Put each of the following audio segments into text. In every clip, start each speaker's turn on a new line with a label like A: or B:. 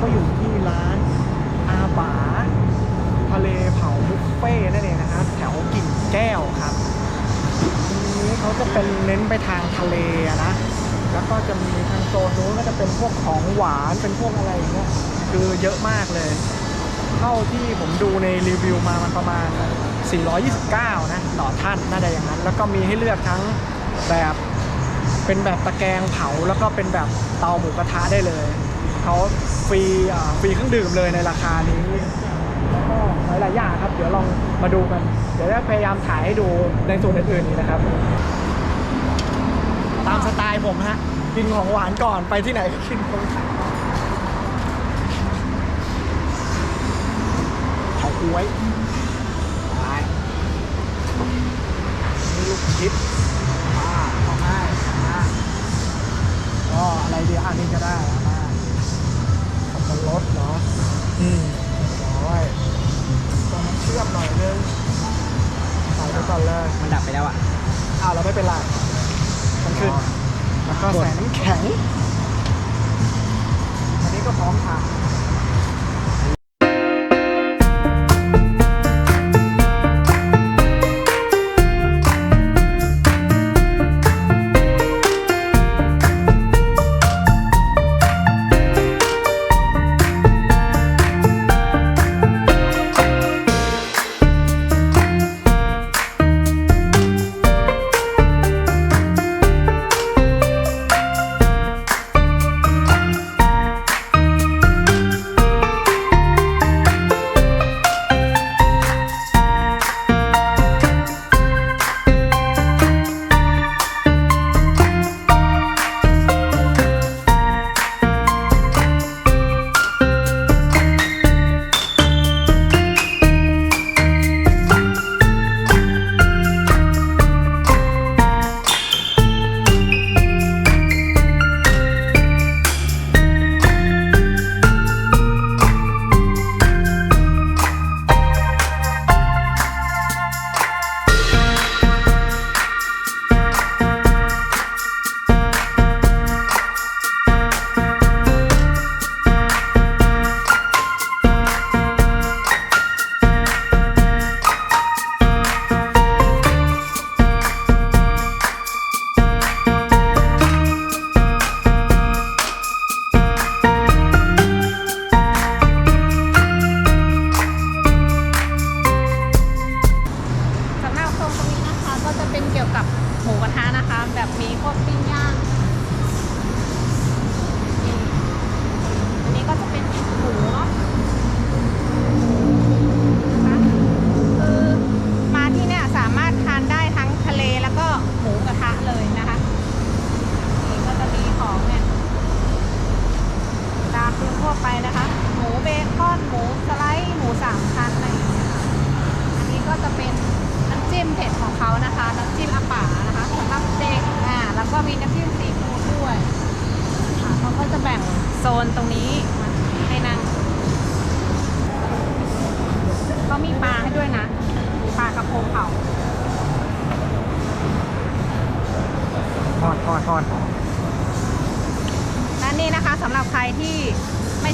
A: ก็อยู่ที่ร้านอาบาทะเลเผาบุฟเฟ่นั่นเองนะครับแถวกิ่งแก้วครับทีนี้เขาจะเป็นเน้นไปทางทะเลนะ แล้วก็จะมีทางโซนนู้นก็จะเป็นพวกของหวานเป็นพวกอะไรอย่างเงี้ยคือเยอะมากเลย เท่าที่ผมดูในรีวิวมามันประมาณ 429 นะต่อท่านน่าจะอย่างนั้น แล้วก็มีให้เลือกทั้งแบบเป็นแบบตะแกรงเผาแล้วก็เป็นแบบเตาหมูกระทะได้เลย เขาฟรีอ่าฟรีเครื่องดื่มเลยในราคานี้แล้วก็หลายๆอย่างครับ เดี๋ยวลองมาดูกัน เดี๋ยวจะพยายามถ่ายให้ดูในส่วนอื่นๆนี้นะครับ ตามสไตล์ผมฮะกินของหวานก่อนไปที่ไหนก็กินของหวานเผาก้วยไปลูกชิปอ่าเอให้อ่าก็อะไรดีอันนี้ก็ได้มา อืมร้อยต้องเชื่อมหน่อยนึงใส่ไปก่อนเลย
B: มันดับไปแล้วอะ
A: อ้าวเราไม่เป็นไรมันขึ้น แล้วก็ใส่น้ำแข็ง อันนี้ก็พร้อมทาน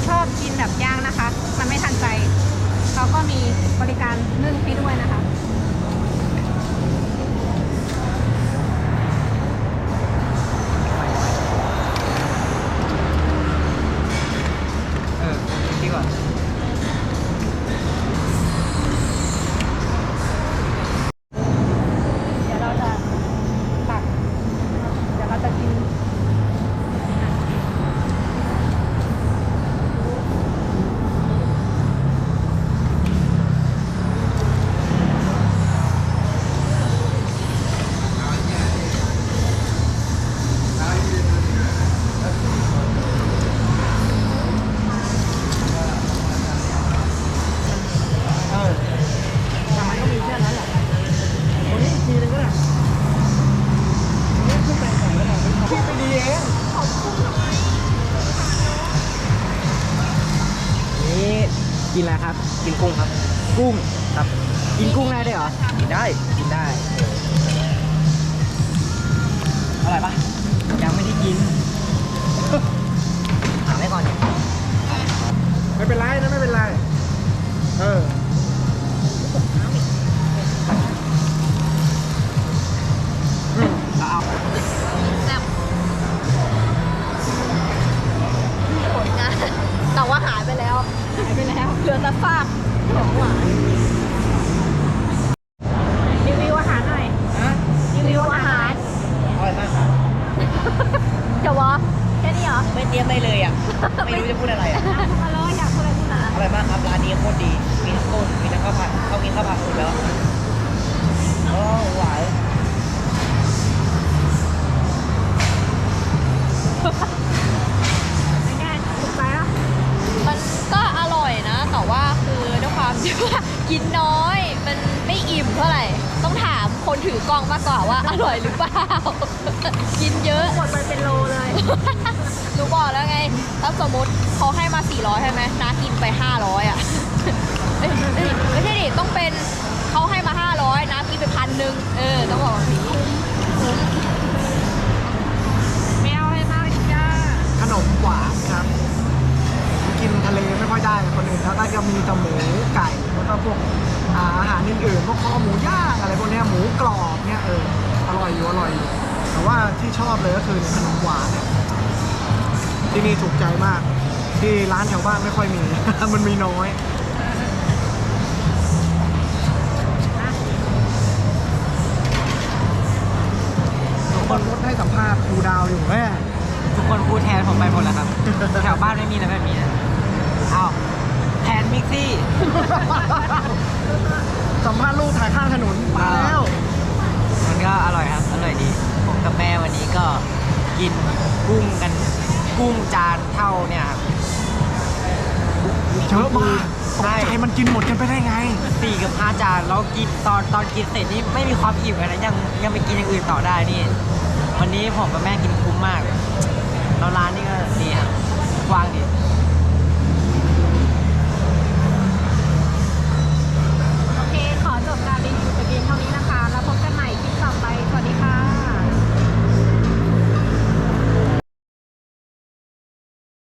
C: ชอบกินแบบย่างนะคะ มันไม่ทันใจ เขาก็มีบริการนึ่งให้ด้วยนะคะ
B: กิ
C: น
A: อะไร
B: ครับ กินกุ้งครับ กุ้งครับกินกุ้งได้ด้วยเหรอ กินได้ กินได้ อร่อยปะ อ
C: แต่ซากของหวานรีวิวอาหารหน่อย
B: ฮะ
C: รีวิวอาหาร
B: อร่อยมากครับ
C: จะวะแค่นี้เหรอ
B: ไม่เตรียมได้เลยอะ ไม่รู้จะพูดอะไรอะ
C: อะพูดมาเลยอยากพูดอะไรพูดมา
B: อร่อยมากครับร้านนี้โคตรดี มีทั้งกุ้งมีทั้งข้าวผัดเขากินข้าวผัดหมดแล้ว
D: ท่าไหร่ ต้องถามคนถือกล้องมากกว่าว่าอร่อยหรือเปล่า กินเยอะ
C: หมดไปเป็นโลเลย
D: หนูบอกแล้วไงถ้าสมมติเขาให้มา 400 ใช่ไหมน้ากินไป 500 อะเอ้ยเอ้ยไม่ใช่ดิ ต้องเป็นเขาให้มา 500น้ากินไปพันหนึ่งเออ ต้องบอกแบบนี้คุ้ม
C: ไม่เอาให้มากจ้า
A: ขนมหวานครับผมกินทะเลไม่ค่อยได้คนอื่นแล้วก็จะมีแต่หมูไก่แล้วก็พวก อ่าอาหารอื่นๆพวกคอหมูย่างอะไรพวกเนี้ยหมูกรอบเนี่ยเอออร่อยอยู่อร่อยอยู่แต่ว่าที่ชอบเลยก็คือขนมหวานเนี่ยที่นี่ถูกใจมาก ที่ร้านแถวบ้านไม่ค่อยมี มันมีน้อยทุกคนงดให้สัมภาษณ์ครูดาวอยู่แม่
B: ทุกคนพูดแทนผมไปหมดแล้วครับ แถวบ้านไม่มีอะไรแบบนี้นะอ้าวแทนมิกซี่
A: สัมภาษณ์ลูกถ่ายข้างถนนมาแล้ว
B: มันก็อร่อยครับ อร่อยดี ผมกับแม่วันนี้ก็กินกุ้งกัน กุ้งจานเท่าเนี่ยครับ
A: เยอะมากตก
B: ใช่
A: ใจมันกินหมดกันไปได้ไง
B: สี่กับห้าจานแล้วกินตอนตอนกินเสร็จนี่ไม่มีความอิ่มเลยนะยังยังไปกินอย่างอื่นต่อได้นี่ วันนี้ผมกับแม่กินคุ้มมากแล้วร้านนี่ก็ดีครับ